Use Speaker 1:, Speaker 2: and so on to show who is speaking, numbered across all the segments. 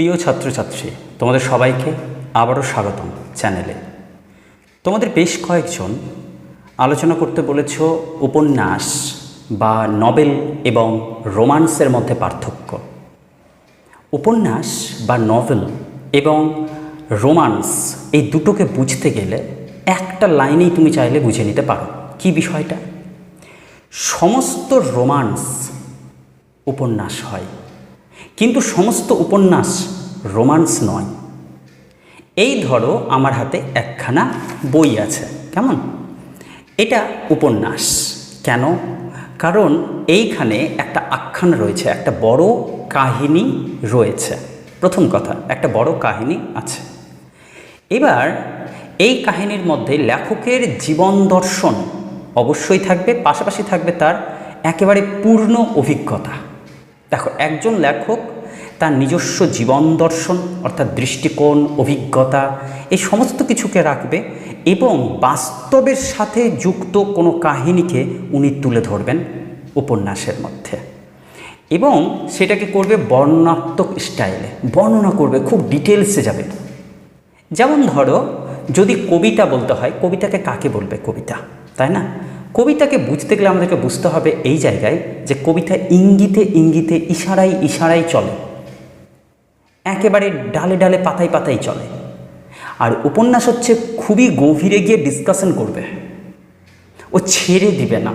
Speaker 1: প্রিয় ছাত্রছাত্রী, তোমাদের সবাইকে আবারও স্বাগতম চ্যানেলে। তোমাদের বেশ কয়েকজন আলোচনা করতে বলেছ উপন্যাস বা নবেল এবং রোমান্সের মধ্যে পার্থক্য। উপন্যাস বা নভেল এবং রোমান্স এই দুটোকে বুঝতে গেলে একটা লাইনেই তুমি চাইলে বুঝে নিতে পারো। কি বিষয়টা? সমস্ত রোমান্স উপন্যাস হয়। কিন্তু সমস্ত উপন্যাস রোমান্স নয়। এই ধরো আমার হাতে একখানা বই আছে। কেমন? এটা উপন্যাস। কেন? কারণ এইখানে একটা আখ্যান রয়েছে, একটা বড় কাহিনী রয়েছে। প্রথম কথা, একটা বড় কাহিনী আছে। এবার এই কাহিনীর মধ্যে লেখকের জীবন দর্শন অবশ্যই থাকবে, পাশাপাশি থাকবে তার একেবারে পূর্ণ অভিজ্ঞতা। দেখো, একজন লেখক তার নিজস্ব জীবন দর্শন, অর্থাৎ দৃষ্টিকোণ, অভিজ্ঞতা, এই সমস্ত কিছুকে রাখবে এবং বাস্তবের সাথে যুক্ত কোনো কাহিনীকে উনি তুলে ধরবেন উপন্যাসের মধ্যে। এবং সেটাকে করবে বর্ণনাত্মক স্টাইলে। বর্ণনা করবে, খুব ডিটেলসে যাবে। যেমন ধরো, যদি কবিতা বলতে হয়, কবিতাকে কাকে বলবে কবিতা, তাই না? কবিতাকে বুঝতে গেলে আমাদেরকে বুঝতে হবে এই জায়গায় যে কবিতা ইঙ্গিতে ইঙ্গিতে ইশারায় ইশারায় চলে। একেবারে ডালে ডালে পাতায় পাতায় চলে। আর উপন্যাস হচ্ছে খুবই গভীরে গিয়ে ডিসকাশন করবে। ও ছেড়ে দিবে না।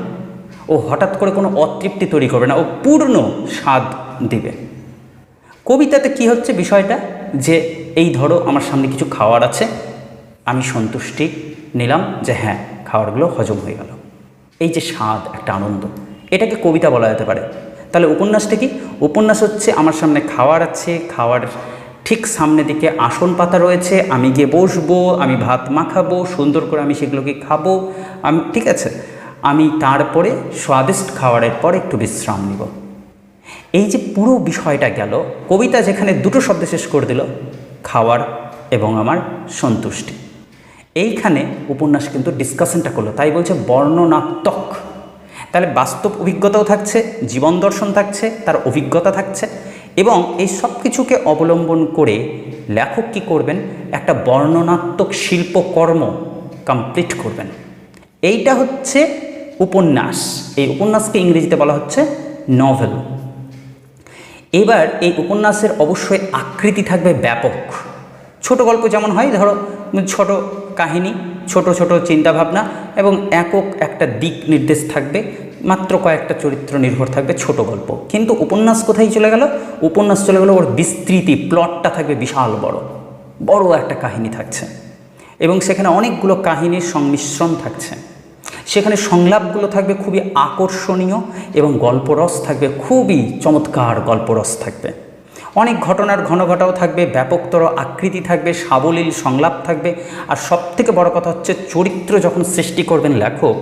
Speaker 1: ও হঠাৎ করে কোনো অতৃপ্তি তৈরি করবে না। ও পূর্ণ স্বাদ দিবে। কবিতাতে কি হচ্ছে বিষয়টা? যে এই ধরো আমার সামনে কিছু খাওয়ার আছে, আমি সন্তুষ্টি নিলাম যে হ্যাঁ খাবারগুলো হজম হয়ে গেল। এই যে স্বাদ, একটা আনন্দ। এটাকে কবিতা বলা যেতে পারে। তাহলে উপন্যাসটা কি? উপন্যাস হচ্ছে আমার সামনে খাওয়ার আছে, খাওয়ার ঠিক সামনে দিকে আসন পাতা রয়েছে, আমি গিয়ে বসবো, আমি ভাত মাখাবো, সুন্দর করে আমি সেগুলোকে খাব, আমি, ঠিক আছে, আমি তারপরে স্বাদিষ্ট খাওয়ারের পর একটু বিশ্রাম নিব। এই যে পুরো বিষয়টা গেল, কবিতা যেখানে দুটো শব্দ শেষ করে দিল, খাওয়ার এবং আমার সন্তুষ্টি। এইখানে উপন্যাস কিন্তু ডিসকাশনটা করল। তাই বলছে বর্ণনাত্মক। তাহলে বাস্তব অভিজ্ঞতাও থাকছে, জীবন দর্শন থাকছে, তার অভিজ্ঞতা থাকছে এবং এই সব কিছুকে অবলম্বন করে লেখক কী করবেন? একটা বর্ণনাত্মক শিল্পকর্ম কমপ্লিট করবেন। এইটা হচ্ছে উপন্যাস। এই উপন্যাসকে ইংরেজিতে বলা হচ্ছে নভেল এবার এই উপন্যাসের অবশ্যই আকৃতি থাকবে ব্যাপক। ছোট গল্প যেমন হয়, ধরো ছোট কাহিনী, ছোট ছোট চিন্তাভাবনা এবং একক একটা দিক নির্দেশ থাকবে, মাত্র কয়েকটা চরিত্র নির্ভর থাকবে ছোট গল্প। কিন্তু উপন্যাস কোথায় চলে গেল? উপন্যাস চলে গেল ওর বিস্তৃতি প্লটটা থাকবে বিশাল বড় বড় একটা কাহিনী থাকছে। এবং সেখানে অনেকগুলো কাহিনীর সংমিশ্রণ থাকছে। সেখানে সংলাপগুলো থাকবে খুবই আকর্ষণীয় এবং গল্পরস থাকবে, খুবই চমৎকার গল্পরস থাকবে। অনেক ঘটনার ঘন ঘটাও থাকবে, ব্যাপকতর আকৃতি থাকবে, সাবলীল সংলাপ থাকবে। আর সবথেকে বড় কথা হচ্ছে চরিত্র যখন সৃষ্টি করবেন লেখক,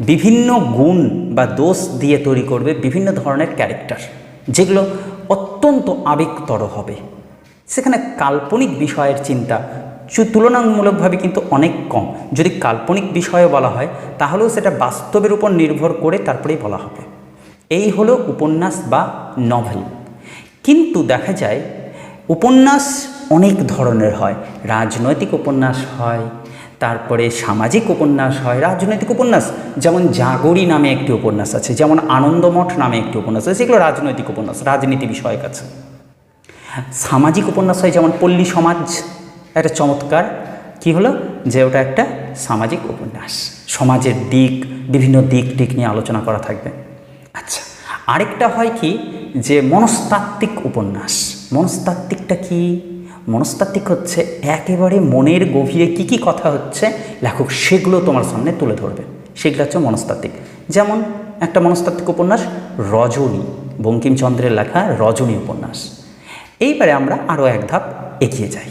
Speaker 1: বিভিন্ন গুণ বা দোষ দিয়ে তৈরি করবে বিভিন্ন ধরনের ক্যারেক্টার, যেগুলো অত্যন্ত আবেগতর হবে। সেখানে কাল্পনিক বিষয়ের চিন্তা তুলনামূলকভাবে কিন্তু অনেক কম। যদি কাল্পনিক বিষয়ে বলা হয়, তাহলেও সেটা বাস্তবের উপর নির্ভর করে তারপরেই বলা হবে। এই হলো উপন্যাস বা নভেল। কিন্তু দেখা যায় উপন্যাস অনেক ধরনের হয়। রাজনৈতিক উপন্যাস হয়, তারপরে সামাজিক উপন্যাস হয়, রাজনৈতিক উপন্যাস। যেমন জাগরি নামে একটি উপন্যাস আছে, যেমন আনন্দমঠ নামে একটি উপন্যাস আছে যেগুলো রাজনৈতিক উপন্যাস, রাজনীতি বিষয়ক আছে। সামাজিক উপন্যাস হয়, যেমন পল্লী সমাজ একটা চমৎকার। কি হলো? যে ওটা একটা সামাজিক উপন্যাস। সমাজের দিক, বিভিন্ন দিক দিক নিয়ে আলোচনা করা থাকবে। আচ্ছা আরেকটা হয় কি? যে মনস্তাত্ত্বিক উপন্যাস। মনস্তাত্ত্বিকটা কি? মনস্তাত্ত্বিক হচ্ছে একেবারে মনের গভীরে কি কি কথা হচ্ছে, লেখক সেগুলো তোমার সামনে তুলে ধরবে। সেগুলো হচ্ছে মনস্তাত্ত্বিক। যেমন একটা মনস্তাত্ত্বিক উপন্যাস, রজনী, বঙ্কিমচন্দ্রের লেখা রজনী উপন্যাস। এইবারে আমরা আরও এক ধাপ এগিয়ে যাই।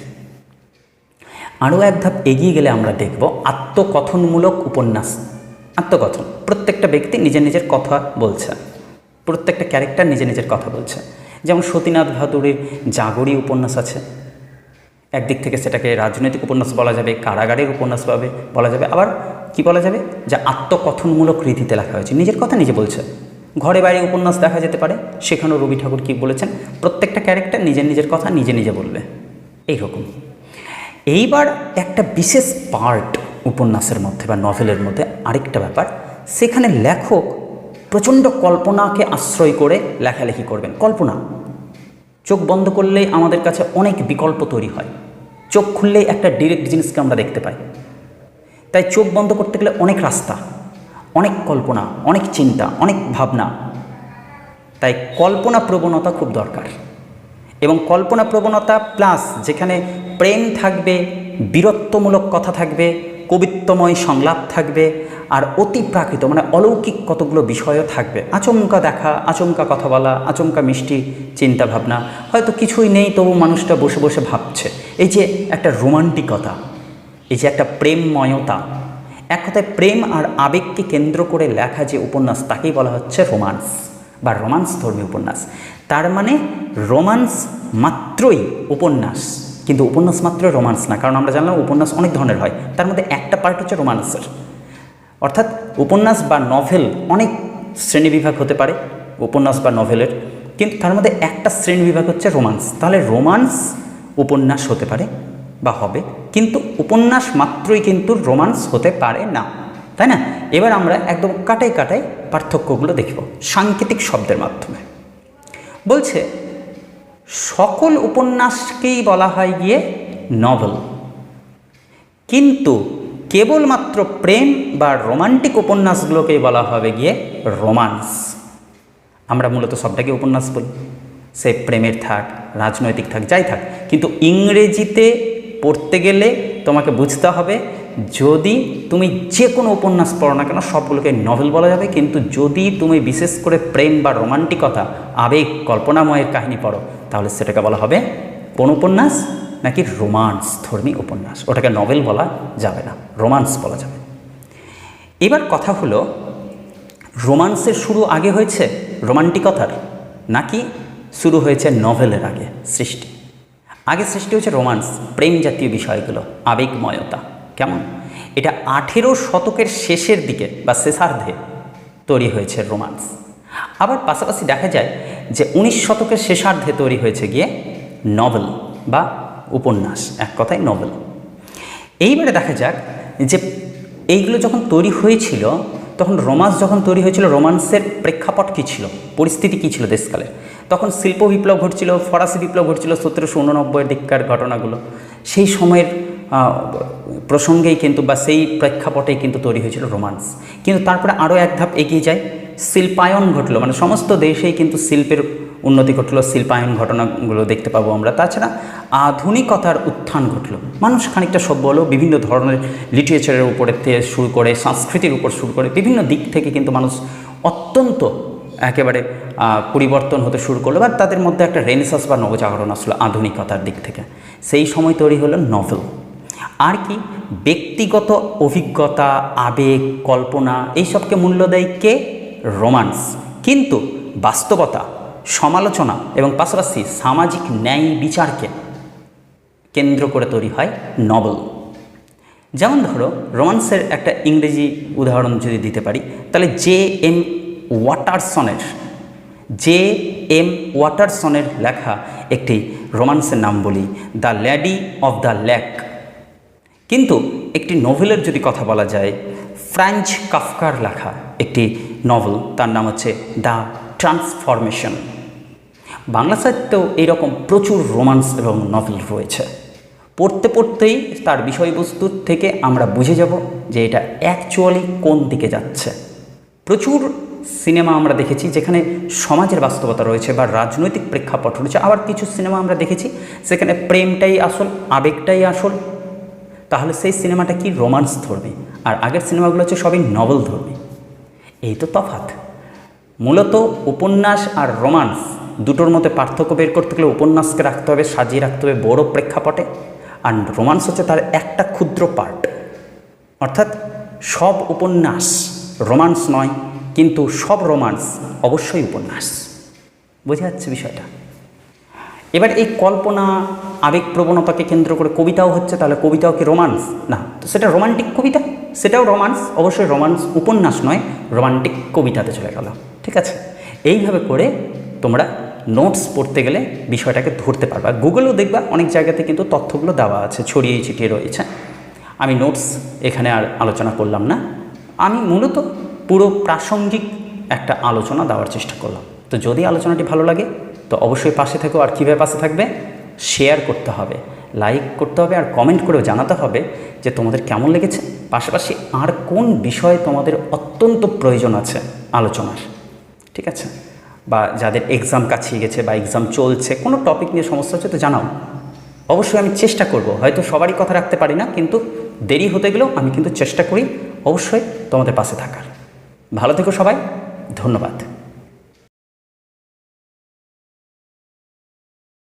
Speaker 1: আরও এক ধাপ এগিয়ে গেলে আমরা দেখব আত্মকথনমূলক উপন্যাস। আত্মকথন। প্রত্যেকটা ব্যক্তি নিজের নিজের কথা বলছে। প্রত্যেকটা ক্যারেক্টার নিজে নিজের কথা বলছে। যেমন সতীনাথ ভাদুরীর জাগরী উপন্যাস আছে। একদিক থেকে সেটাকে রাজনৈতিক উপন্যাস বলা যাবে, কারাগারের উপন্যাস পাবে, বলা যাবে। আবার কি বলা যাবে? যে আত্মকথনমূলক রীতিতে লেখা হয়েছে। নিজের কথা নিজে বলছে। ঘরে বাইরে উপন্যাস দেখা যেতে পারে। সেখানেও রবি ঠাকুর কী বলেছেন? প্রত্যেকটা ক্যারেক্টার নিজের নিজের কথা নিজে নিজে বলবে। এইরকম। এইবার একটা বিশেষ পার্ট উপন্যাসের মধ্যে বা নভেলের মধ্যে আরেকটা ব্যাপার। সেখানে লেখক প্রচণ্ড কল্পনাকে আশ্রয় করে লেখালেখি করবেন। কল্পনা। চোখ বন্ধ করলেই আমাদের কাছে অনেক বিকল্প তৈরি হয়। চোখ খুললেই একটা ডিরেক্ট জিনিসকে আমরা দেখতে পাই। তাই চোখ বন্ধ করতে গেলে অনেক রাস্তা, অনেক কল্পনা, অনেক চিন্তা, অনেক ভাবনা। তাই কল্পনা প্রবণতা খুব দরকার। এবং কল্পনা প্রবণতা প্লাস যেখানে প্রেম থাকবে, বীরত্বমূলক কথা থাকবে, কবিত্বময় সংলাপ থাকবে আর অতি প্রাকৃত মানে অলৌকিক কতগুলো বিষয়ও থাকবে। আচমকা দেখা, আচমকা কথা বলা, আচমকা মিষ্টি চিন্তা ভাবনা হয়তো কিছুই নেই তবু মানুষটা বসে বসে ভাবছে। এই যে একটা রোমান্টিকতা, এই যে একটা প্রেমময়তা, এক কথায় প্রেম আর আবেগকে কেন্দ্র করে লেখা যে উপন্যাস, তাকেই বলা হচ্ছে রোমান্স বা রোমান্স ধর্মী উপন্যাস। তার মানে রোমান্স মাত্রই উপন্যাস, কিন্তু উপন্যাস মাত্র রোমান্স না, কারণ আমরা জানলাম উপন্যাস অনেক ধরনের হয়। তার মধ্যে একটা পার্ট হচ্ছে রোমান্সের। অর্থাৎ উপন্যাস বা নভেল অনেক শ্রেণীবিভাগ হতে পারে, উপন্যাস বা নভেলের কিন্তু তার মধ্যে একটা শ্রেণীবিভাগ হচ্ছে রোমান্স তাহলে রোমান্স উপন্যাস হতে পারে বা হবে, কিন্তু উপন্যাস মাত্রই কিন্তু রোমান্স হতে পারে না। তাই না? এবার আমরা একদম কাটাই কাটাই পার্থক্যগুলো দেখব সাংকেতিক শব্দের মাধ্যমে। বলছে, সকল উপন্যাসকেই বলা হয় গিয়ে নভেল কিন্তু কেবলমাত্র প্রেম বা রোমান্টিক উপন্যাসগুলোকেই বলা হবে গিয়ে রোমান্স। আমরা মূলত সবটাকে উপন্যাস বলি। সে প্রেমের থাক, রাজনৈতিক থাক, যাই থাক। কিন্তু ইংরেজিতে পড়তে গেলে তোমাকে বুঝতে হবে, যদি তুমি যে কোনো উপন্যাস পড়ো না কেন, সবগুলোকে নভেল বলা যাবে। কিন্তু যদি তুমি বিশেষ করে প্রেম বা রোমান্টিকতা, আবেগ, কল্পনাময়ের কাহিনী পড়ো, তাহলে সেটাকে বলা হবে কোন উপন্যাস নাকি রোমান্স ধর্মী উপন্যাস? ওটাকে নভেল বলা যাবে না, রোমান্স বলা যাবে। এবার কথা হলো, রোমান্সের শুরু আগে হয়েছে রোমান্টিকতার, নাকি শুরু হয়েছে নভেলের আগে সৃষ্টি? আগে সৃষ্টি হয়েছে রোমান্স, প্রেম জাতীয় বিষয়গুলো, আবেগময়তা, কেমন? এটা আঠেরো শতকের শেষের দিকে বা শেষার্ধে তৈরি হয়েছে রোমান্স। আবার পাশাপাশি দেখা যায় যে উনিশ শতকের শেষার্ধে তৈরি হয়েছে গিয়ে নভেল বা উপন্যাস, এক কথায় নভেল এইবারে দেখা যাক যে এইগুলো যখন তৈরি হয়েছিল, তখন রোমান্স যখন তৈরি হয়েছিল, রোমান্সের প্রেক্ষাপট কী ছিল? পরিস্থিতি কী ছিল দেশকালে? তখন শিল্প বিপ্লব ঘটছিল, ফরাসি বিপ্লব ঘটছিল সতেরোশো উননব্বইয়ের দিককার ঘটনাগুলো। সেই সময়ের প্রসঙ্গেই কিন্তু বা সেই প্রেক্ষাপটেই কিন্তু তৈরি হয়েছিল রোমান্স। কিন্তু তারপরে আরও এক ধাপ এগিয়ে যায়, শিল্পায়ন ঘটলো। মানে সমস্ত দেশেই কিন্তু শিল্পের উন্নতি ঘটলো, শিল্পায়ন ঘটনাগুলো দেখতে পাবো আমরা। তাছাড়া আধুনিকতার উত্থান ঘটলো। মানুষ খানিকটা সভ্য হলো বিভিন্ন ধরনের লিটারেচারের উপরে শুরু করে, সংস্কৃতির উপর শুরু করে, বিভিন্ন দিক থেকে কিন্তু মানুষ অত্যন্ত একেবারে পরিবর্তন হতে শুরু করল। বা তাদের মধ্যে একটা রেনেসাস বা নবজাগরণ আসলো আধুনিকতার দিক থেকে। সেই সময় তৈরি হলো নভেল আর কি? ব্যক্তিগত অভিজ্ঞতা, আবেগ, কল্পনা, এইসবকে মূল্য দেয় কে? রোমান্স কিন্তু বাস্তবতা, সমালোচনা এবং পাশাপাশি সামাজিক ন্যায় বিচারকে কেন্দ্র করে তৈরি হয় নভেল যেমন ধরো, রোমান্সের একটা ইংরেজি উদাহরণ যদি দিতে পারি, তাহলে জে এম ওয়াটারসনের, জে এম ওয়াটারসনের লেখা একটি রোমান্সের নাম বলি, the lady of the lake. কিন্তু একটি নোভেলের যদি কথা বলা যায় ফ্রাঞ্চ কাফকার লেখা একটি নভেল, তার নাম হচ্ছে দ্য ট্রান্সফরমেশন। বাংলা সাহিত্যেও এইরকম প্রচুর রোমান্স এবং নভেল রয়েছে। পড়তে পড়তেই তার বিষয়বস্তুর থেকে আমরা বুঝে যাব যে এটা অ্যাকচুয়ালি কোন দিকে যাচ্ছে। প্রচুর সিনেমা আমরা দেখেছি যেখানে সমাজের বাস্তবতা রয়েছে বা রাজনৈতিক প্রেক্ষাপট রয়েছে। আবার কিছু সিনেমা আমরা দেখেছি সেখানে প্রেমটাই আসল, আবেগটাই আসল। তাহলে সেই সিনেমাটা কি রোমান্স ধরবে আর আগের সিনেমাগুলো হচ্ছে সবই নভেল ধরবে এই তো তফাৎ। মূলত উপন্যাস আর রোমান্স দুটোর মধ্যে পার্থক্য বের করতে গেলে উপন্যাসকে রাখতে হবে, সাজিয়ে রাখতে হবে বড় প্রেক্ষাপটে। আর রোমান্স হচ্ছে তার একটা ক্ষুদ্র পার্ট অর্থাৎ সব উপন্যাস রোমান্স নয়, কিন্তু সব রোমান্স অবশ্যই উপন্যাস। বোঝা যাচ্ছে বিষয়টা? এবার এই কল্পনা আবেগ প্রবণতাকে কেন্দ্র করে কবিতাও হচ্ছে, তাহলে কবিতাও কি রোমান্স না, তো সেটা রোমান্টিক কবিতা? সেটাও রোমান্স অবশ্যই রোমান্স উপন্যাস নয় রোমান্টিক কবিতাতে চলে গেল। ঠিক আছে? এইভাবে করে তোমরা নোটস পড়তে গেলে বিষয়টাকে ধরতে পারবা। গুগলেও দেখবা অনেক জায়গাতে কিন্তু তথ্যগুলো দেওয়া আছে, ছড়িয়ে ছিটিয়ে রয়েছে। আমি নোটস এখানে আর আলোচনা করলাম না। আমি মূলত পুরো প্রাসঙ্গিক একটা আলোচনা দেওয়ার চেষ্টা করলাম। তো যদি আলোচনাটি ভালো লাগে, তো অবশ্যই পাশে থেকো। আর কীভাবে পাশে থাকবে? শেয়ার করতে হবে লাইক করতে হবে, আর কমেন্ট করেও জানাতে হবে যে তোমাদের কেমন লেগেছে। পাশাপাশি আর কোন বিষয়ে তোমাদের অত্যন্ত প্রয়োজন আছে আলোচনার। ঠিক আছে? বা যাদের এক্সাম কাছিয়ে গেছে বা এক্সাম চলছে, কোনো টপিক নিয়ে সমস্যা হচ্ছে তো জানাও। অবশ্যই আমি চেষ্টা করব। হয়তো সবারই কথা রাখতে পারি না, কিন্তু দেরি হতে গেলেও আমি কিন্তু চেষ্টা করি অবশ্যই তোমাদের পাশে থাকার। ভালো থেকো সবাই, ধন্যবাদ।